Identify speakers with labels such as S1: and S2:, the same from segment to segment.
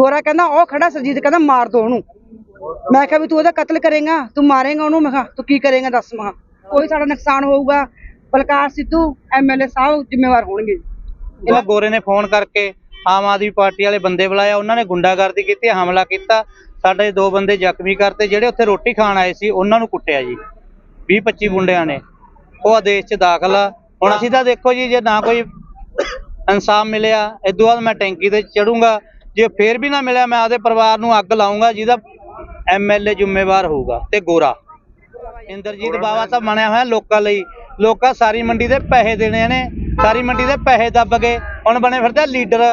S1: ਗੋਰਾ ਕਹਿੰਦਾ, ਉਹ ਖੜਾ ਸਰਜੀਤ ਕਹਿੰਦਾ, ਮਾਰ ਦੋ ਉਹਨੂੰ। ਮੈਂ ਕਿਹਾ ਵੀ ਤੂੰ ਉਹਦਾ ਕਤਲ ਕਰੇਗਾ, ਤੂੰ ਮਾਰੇਗਾ ਉਹਨੂੰ? ਮੈਂ ਕਿਹਾ, ਤੂੰ ਕੀ ਕਰੇਗਾ ਦੱਸ, ਮੈਂ ਕੋਈ ਸਾਡਾ ਨੁਕਸਾਨ ਹੋਊਗਾ। ਬਲਕਾਰ ਸਿੱਧੂ ਐਮਐਲਏ ਸਾਹਿਬ ਜ਼ਿੰਮੇਵਾਰ ਹੋਣਗੇ।
S2: ਉਹ ਗੋਰੇ ਨੇ ਫੋਨ ਕਰਕੇ ਆਮ ਆਦਮੀ ਪਾਰਟੀ ਵਾਲੇ ਬੰਦੇ ਬੁਲਾਇਆ, ਉਹਨਾਂ ਨੇ ਗੁੰਡਾਗਰਦੀ ਕੀਤੀ, ਹਮਲਾ ਕੀਤਾ। ਸਾਡੇ ਦੋ ਬੰਦੇ ਜ਼ਖਮੀ ਕਰਤੇ, ਜਿਹੜੇ ਉੱਥੇ ਰੋਟੀ ਖਾਣ ਆਏ ਸੀ, ਉਹਨਾਂ ਨੂੰ ਕੁੱਟਿਆ ਜੀ। 20 25 ਮੁੰਡਿਆਂ ਨੇ। ਉਹ ਆਦੇਸ਼ 'ਚ ਦਾਖਲ ਆ। ਹੁਣ ਅਸੀਂ ਤਾਂ ਦੇਖੋ ਜੀ, ਜੇ ਨਾ ਕੋਈ ਇਨਸਾਫ ਮਿਲਿਆ ਇਦੋਂ ਬਾਅਦ ਮੈਂ ਟੈਂਕੀ ਤੇ ਚੜੂੰਗਾ। ਜੇ ਫੇਰ ਵੀ ਨਾ ਮਿਲਿਆ ਮੈਂ ਆਪਦੇ ਪਰਿਵਾਰ ਨੂੰ ਅੱਗ ਲਾਉਂਗਾ ਜਿਹਦਾ ਐਮਐਲਏ ਜ਼ਿੰਮੇਵਾਰ ਹੋਊਗਾ ਤੇ ਗੋਰਾ। ਇੰਦਰਜੀਤ ਬਾਵਾ ਤਾਂ ਬਣਿਆ ਹੋਇਆ ਲੋਕਾਂ ਲਈ। ਲੋਕਾਂ ਸਾਰੀ ਮੰਡੀ ਦੇ ਪੈਸੇ ਦੇਣੇ ਨੇ ਸਾਰੀ ਮੰਡੀ ਦੇ ਪੈਸੇ ਦੱਬ ਕੇ ਹੁਣ ਬਣੇ ਫਿਰਦਾ ਲੀਡਰ।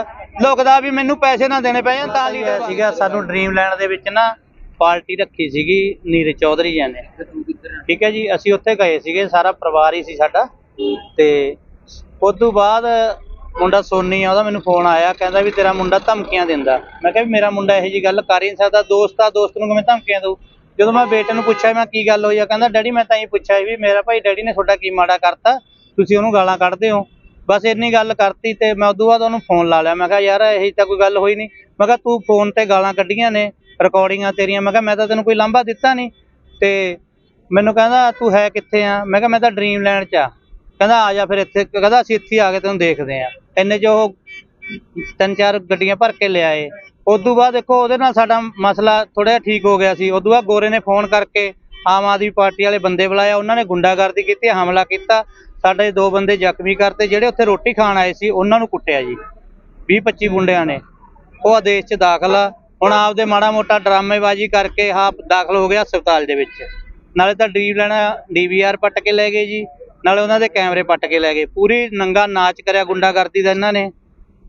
S2: ਲੋਕ ਦਾ ਵੀ ਮੈਨੂੰ ਪੈਸੇ ਨਾ ਦੇਣੇ ਪੈ ਜਾਣ ਤਾਂ ਲੀਡਰ ਸੀਗਾ ਸਾਨੂੰ ਡ੍ਰੀਮਲੈਂਡ ਦੇ ਵਿੱਚ ਨਾ ਪਾਰਟੀ ਰੱਖੀ ਸੀਗੀ ਨੀਰਜ ਚੌਧਰੀ ਜੀ ਨੇ। ਠੀਕ ਹੈ ਜੀ ਅਸੀਂ ਉੱਥੇ ਗਏ ਸੀਗੇ ਸਾਰਾ ਪਰਿਵਾਰ ਹੀ ਸੀ ਸਾਡਾ। ਤੇ ਉਸ ਤੋਂ ਬਾਅਦ ਮੁੰਡਾ ਸੋਨੀ ਆ, ਉਹਦਾ ਮੈਨੂੰ ਫੋਨ ਆਇਆ, ਕਹਿੰਦਾ ਵੀ ਤੇਰਾ ਮੁੰਡਾ ਧਮਕੀਆਂ ਦਿੰਦਾ। ਮੈਂ ਕਿਹਾ ਵੀ ਮੇਰਾ ਮੁੰਡਾ ਇਹੋ ਜੀ ਗੱਲ ਕਰ ਹੀ ਨਹੀਂ ਸਕਦਾ, ਦੋਸਤ ਆ, ਦੋਸਤ ਨੂੰ ਕਿਵੇਂ ਧਮਕੀਆਂ ਦਊ? ਜਦੋਂ ਮੈਂ ਬੇਟੇ ਨੂੰ ਪੁੱਛਿਆ ਮੈਂ ਕੀ ਗੱਲ ਹੋਈ ਆ, ਕਹਿੰਦਾ, ਡੈਡੀ, ਮੈਂ ਤਾਂ ਹੀ ਪੁੱਛਿਆ ਵੀ ਮੇਰਾ ਭਾਈ ਡੈਡੀ ਨੇ ਤੁਹਾਡਾ ਕੀ ਮਾੜਾ ਕਰਤਾ? ਤੁਸੀਂ ਉਹਨੂੰ ਗਾਲਾਂ ਕੱਢਦੇ ਹੋ? ਬਸ ਇੰਨੀ ਗੱਲ ਕਰਤੀ ਤੇ ਮੈਂ ਉਦੋਂ ਬਾਅਦ ਉਹਨੂੰ ਫੋਨ ਲਾ ਲਿਆ। ਮੈਂ ਕਿਹਾ, ਯਾਰ, ਇਹੀ ਤਾਂ ਕੋਈ ਗੱਲ ਹੋਈ ਨਹੀਂ। ਮੈਂ ਕਿਹਾ, ਤੂੰ ਫੋਨ ਤੇ ਗਾਲਾਂ ਕੱਢੀਆਂ ਨੇ ਰਿਕਾਰਡਿੰਗਾਂ ਤੇਰੀਆਂ। ਮੈਂ ਕਿਹਾ, ਮੈਂ ਤਾਂ ਤੈਨੂੰ ਕੋਈ ਲਾਂਭਾ ਦਿੱਤਾ ਨਹੀਂ। ਤੇ ਮੈਨੂੰ ਕਹਿੰਦਾ, ਤੂੰ ਹੈ ਕਿੱਥੇ ਆ? ਮੈਂ ਕਿਹਾ, ਮੈਂ ਤਾਂ ਡ੍ਰੀਮਲੈਂਡ 'ਚ ਆ। ਕਹਿੰਦਾ, ਆ ਜਾ ਫਿਰ ਇੱਥੇ। ਕਹਿੰਦਾ, ਅਸੀਂ ਇੱਥੇ ਆ ਕੇ ਤੈਨੂੰ ਦੇਖਦੇ ਆ। ਇੰਨੇ ਜੋ ਉਹ ਤਿੰਨ ਚਾਰ ਗੱਡੀਆਂ ਭਰ ਕੇ ਲਿਆਏ ਉਦੋਂ ਬਾਅਦ ਦੇਖੋ, ਉਹਦੇ ਨਾਲ ਸਾਡਾ ਮਸਲਾ ਥੋੜਾ ਜਿਹਾ ਠੀਕ ਹੋ ਗਿਆ ਸੀ। ਉਦੋਂ ਬਾਅਦ ਗੋਰੇ ਨੇ ਫੋਨ ਕਰਕੇ ਆਮ ਆਦਮੀ ਪਾਰਟੀ ਵਾਲੇ ਬੰਦੇ ਬੁਲਾਇਆ ਉਹਨਾਂ ਨੇ ਗੁੰਡਾਗਰਦੀ ਕੀਤੀ, ਹਮਲਾ ਕੀਤਾ। ਸਾਡੇ ਦੋ ਬੰਦੇ ਜ਼ਖਮੀ ਕਰਤੇ, ਜਿਹੜੇ ਉੱਥੇ ਰੋਟੀ ਖਾਣ ਆਏ ਸੀ, ਉਹਨਾਂ ਨੂੰ ਕੁੱਟਿਆ ਜੀ। 20 25 ਮੁੰਡਿਆਂ ਨੇ। ਉਹ ਆਦੇਸ਼ 'ਚ ਦਾਖਲ ਆ। ਹੁਣ ਆਪਦੇ ਮਾੜਾ ਮੋਟਾ ਡਰਾਮੇਬਾਜ਼ੀ ਕਰਕੇ ਆਪ ਦਾਖਲ ਹੋ ਗਿਆ ਹਸਪਤਾਲ ਦੇ ਵਿੱਚ। ਨਾਲੇ ਤਾਂ ਡੀ ਲੈਣਾ, ਡੀਵੀਆਰ ਪੱਟ ਕੇ ਲੈ ਗਏ ਜੀ। ਨਾਲੇ ਉਹਨਾਂ ਦੇ ਕੈਮਰੇ ਪੱਟ ਕੇ ਲੈ ਗਏ। ਪੂਰੀ ਨੰਗਾ ਨਾਚ ਕਰਿਆ ਗੁੰਡਾਗਰਦੀ ਦਾ ਇਹਨਾਂ ਨੇ।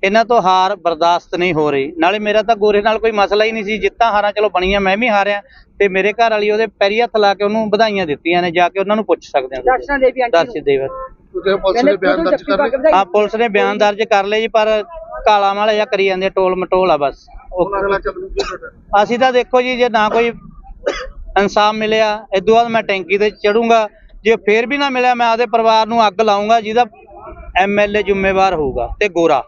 S2: ਇਹਨਾਂ ਤੋਂ ਹਾਰ ਬਰਦਾਸ਼ਤ ਨਹੀਂ ਹੋ ਰਹੀ। ਨਾਲੇ ਮੇਰਾ ਤਾਂ ਗੋਰੇ ਨਾਲ ਕੋਈ ਮਸਲਾ ਹੀ ਨਹੀਂ ਸੀ। ਜਿੱਤਾਂ ਹਾਰਾਂ ਚਲੋ ਬਣੀਆਂ ਮੈਂ ਵੀ ਹਾਰਿਆ। ਤੇ ਮੇਰੇ ਘਰ ਵਾਲੀ ਉਹਦੇ ਪੈਰੀ ਹੱਥ ਲਾ ਕੇ ਉਹਨੂੰ ਵਧਾਈਆਂ ਦਿੱਤੀਆਂ ਨੇ ਜਾ ਕੇ ਉਹਨਾਂ ਨੂੰ ਪੁੱਛ ਸਕਦੇ ਹੋ।
S1: ਦਰਸ਼ਨ ਦੇਵੀ।
S2: ਦਰਸ਼ਨ ਦੇਵ
S3: ਤੁਸੀਂ ਪੁਲਿਸ ਨੇ ਬਿਆਨ ਦਰਜ ਕਰ ਲਿਆ?
S2: ਆ ਪੁਲਿਸ ਨੇ ਬਿਆਨ ਦਰਜ ਕਰ ਲਏ ਜੀ ਪਰ ਕਾਲਾ ਮਾਲਾ ਜਿਹਾ ਕਰੀ ਜਾਂਦੇ ਟੋਲ ਮਟੋਲ ਆ ਬਸ। ਅਸੀਂ ਤਾਂ ਦੇਖੋ ਜੀ ਜੇ ਨਾ ਕੋਈ ਇਨਸਾਫ ਮਿਲਿਆ ਇਦੋਂ ਬਾਅਦ ਮੈਂ ਟੈਂਕੀ ਤੇ ਚੜੂੰਗਾ। ਜੇ ਫੇਰ ਵੀ ਨਾ ਮਿਲਿਆ ਮੈਂ ਆਪਦੇ ਪਰਿਵਾਰ ਨੂੰ ਅੱਗ ਲਾਉਂਗਾ ਜਿਹਦਾ ਐਮਐਲਏ ਜ਼ਿੰਮੇਵਾਰ ਹੋਊਗਾ ਤੇ ਗੋਰਾ।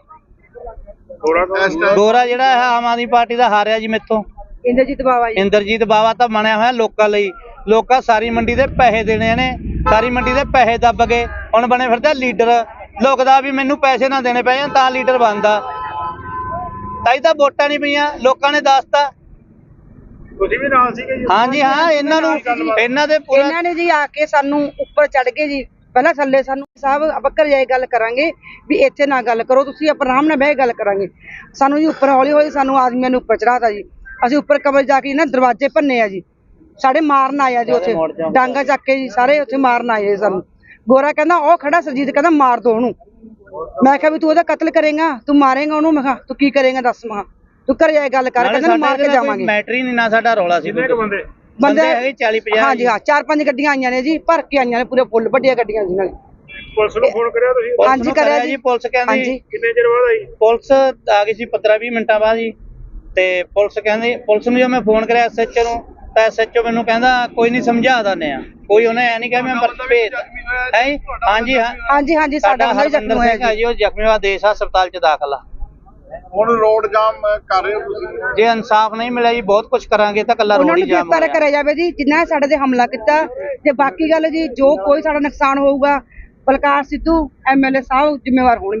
S2: ਗੋਰਾ ਜਿਹੜਾ ਹੈ ਆਮ ਆਦਮੀ ਪਾਰਟੀ ਦਾ ਹਾਰਿਆ ਜੀ ਮੇਥੋਂ।
S1: ਇੰਦਰਜੀਤ ਬਾਵਾ ਜੀ।
S2: ਇੰਦਰਜੀਤ ਬਾਵਾ ਤਾਂ ਬਣਿਆ ਹੋਇਆ ਲੋਕਾਂ ਲਈ। ਲੋਕਾਂ ਸਾਰੀ ਮੰਡੀ ਦੇ ਪੈਸੇ ਦੇਣੇ ਨੇ ਸਾਰੀ ਮੰਡੀ ਦੇ ਪੈਸੇ ਦੱਬ ਕੇ ਹੁਣ ਬਣੇ ਫਿਰਦਾ ਲੀਡਰ। ਲੋਕ ਦਾ ਵੀ ਮੈਨੂੰ ਪੈਸੇ ਨਾ ਦੇਣੇ ਪੈ ਜਾਣ ਤਾਂ ਲੀਡਰ ਬਣਦਾ। ਤਾਈ ਤਾਂ ਵੋਟਾਂ ਨਹੀਂ ਪਈਆਂ ਲੋਕਾਂ ਨੇ ਦੱਸਤਾ।
S3: ਤੁਸੀਂ ਵੀ ਨਾਲ ਸੀਗੇ ਜੀ?
S2: ਹਾਂਜੀ ਹਾਂ ਇਹਨਾਂ ਨੂੰ ਇਹਨਾਂ ਦੇ ਪੂਰਾ
S1: ਇਹਨਾਂ ਨੇ ਜੀ ਆ ਕੇ ਸਾਨੂੰ ਉੱਪਰ ਚੜ ਕੇ ਜੀ। ਪਹਿਲਾਂ ਥੱਲੇ ਸਾਨੂੰ ਸਾਹਿਬ ਘਰ ਜਾਏ ਗੱਲ ਕਰਾਂਗੇ ਵੀ ਇੱਥੇ ਨਾ ਗੱਲ ਕਰੋ ਤੁਸੀਂ ਆਪਾਂ ਆਰਾਮ ਨਾਲ ਬਹਿ ਗੱਲ ਕਰਾਂਗੇ। ਸਾਨੂੰ ਜੀ ਉੱਪਰ ਹੌਲੀ ਹੌਲੀ ਸਾਨੂੰ ਆਦਮੀਆਂ ਨੂੰ ਉੱਪਰ ਚੜਾਤਾ ਜੀ। ਅਸੀਂ ਉੱਪਰ ਕਮਰੇ ਜਾ ਕੇ ਨਾ ਦਰਵਾਜ਼ੇ ਭੰਨੇ ਆ ਜੀ। ਸਾਡੇ ਮਾਰਨ ਆਇਆ ਜੀ ਉੱਥੇ। ਡਾਂਗਾ ਚੱਕ ਕੇ ਜੀ ਸਾਰੇ ਉੱਥੇ ਮਾਰਨ ਆਏ ਸਾਨੂੰ। ਗੋਰਾ ਕਹਿੰਦਾ ਉਹ ਖੜਾ ਸਰਜੀਤ ਕਹਿੰਦਾ ਮਾਰ ਦੋ ਉਹਨੂੰ। ਮੈਂ ਕਿਹਾ ਵੀ ਤੂੰ ਉਹਦਾ ਕਤਲ ਕਰੇਗਾ ਤੂੰ ਮਾਰੇਗਾ ਉਹਨੂੰ? ਮੈਂ ਕਿਹਾ ਤੂੰ ਕੀ ਕਰੇਗਾ? ਦੱਸ ਮੈਂ ਕਿਹਾ। ਤੂੰ ਘਰ ਜਾਏ ਗੱਲ ਕਰ ਕਹਿੰਦਾ ਮਾਰ ਕੇ ਜਾਵਾਂਗੇ।
S2: ਮੈਟਰ ਹੀ ਨਹੀਂ ਨਾ ਸਾਡਾ ਰੌਲਾ ਸੀ।
S3: ਬੰਦੇ?
S2: ਬੰਦੇ ਹੈਗੇ 40 50
S1: ਹਾਂਜੀ ਹਾਂ ਚਾਰ ਪੰਜ ਗੱਡੀਆਂ ਆਈਆਂ ਨੇ ਜੀ ਭਰ ਕੇ ਆਈਆਂ ਨੇ ਪੂਰੇ ਫੁੱਲ ਵੱਡੀਆਂ ਗੱਡੀਆਂ ਸੀ ਨਾਲ।
S3: ਪੁਲਿਸ ਨੂੰ ਫੋਨ ਕਰਿਆ ਤੁਸੀਂ?
S1: ਹਾਂਜੀ, ਕਰਿਆ ਜੀ।
S2: ਜੀ ਪੁਲਿਸ ਕਹਿੰਦੀ
S1: ਹਾਂਜੀ।
S3: ਕਿੰਨੇ ਚਿਰ ਬਾਅਦ ਆਈ?
S2: ਪੁਲਿਸ ਆ ਗਈ ਸੀ 15 20 ਮਿੰਟਾਂ ਬਾਅਦ ਜੀ। ਤੇ ਪੁਲਿਸ ਕਹਿੰਦੀ ਪੁਲਿਸ ਨੂੰ ਜਦੋਂ ਮੈਂ ਫੋਨ ਕਰਿਆ ਐਸਐਚਓ ਨੂੰ ਤਾਂ ਐਸਐਚਓ ਮੈਨੂੰ ਕਹਿੰਦਾ ਕੋਈ ਨਹੀਂ ਸਮਝਾ ਦਿੰਦੇ ਆ। ਕੋਈ ਉਹਨੇ ਐ ਨਹੀਂ ਕਿਹਾ ਮੈਂ ਪਰ ਭੇਜ ਹੈ ਜੀ? ਹਾਂਜੀ
S1: ਹਾਂਜੀ ਹਾਂਜੀ ਸਾਡਾ ਬੰਦਾ ਜ਼ਖਮੀ ਹੋਇਆ ਜੀ।
S2: ਜੀ ਉਹ ਜ਼ਖਮੀ ਹੋਇਆ ਦੇਸ਼ ਹਸਪਤਾਲ ਚ ਦਾਖਲ ਆ।
S3: ਹੁਣ ਰੋਡ ਜਾਮ ਕਰ ਰਹੇ ਹੋ ਤੁਸੀਂ?
S2: ਜੇ ਇਨਸਾਫ ਨਹੀਂ ਮਿਲਿਆ ਜੀ ਬਹੁਤ ਕੁਝ ਕਰਾਂਗੇ ਤਾਂ ਕੱਲਾ
S1: ਉਹਨਾਂ
S2: ਰੋਡ
S1: ਨੂੰ
S2: ਹੀ ਜਾਮ
S1: ਗ੍ਰਿਫਤਾਰ ਕਰਿਆ ਜਾਵੇ ਜੀ ਜਿਨ੍ਹਾਂ ਨੇ ਸਾਡੇ ਤੇ ਹਮਲਾ ਕੀਤਾ। ਤੇ ਬਾਕੀ ਗੱਲ ਜੀ ਜੋ ਕੋਈ ਸਾਡਾ ਨੁਕਸਾਨ ਹੋਊਗਾ ਬਲਕਾਰ ਸਿੱਧੂ ਐਮਐਲਏ ਸਾਹਿਬ ਜ਼ਿੰਮੇਵਾਰ ਹੋਣਗੇ।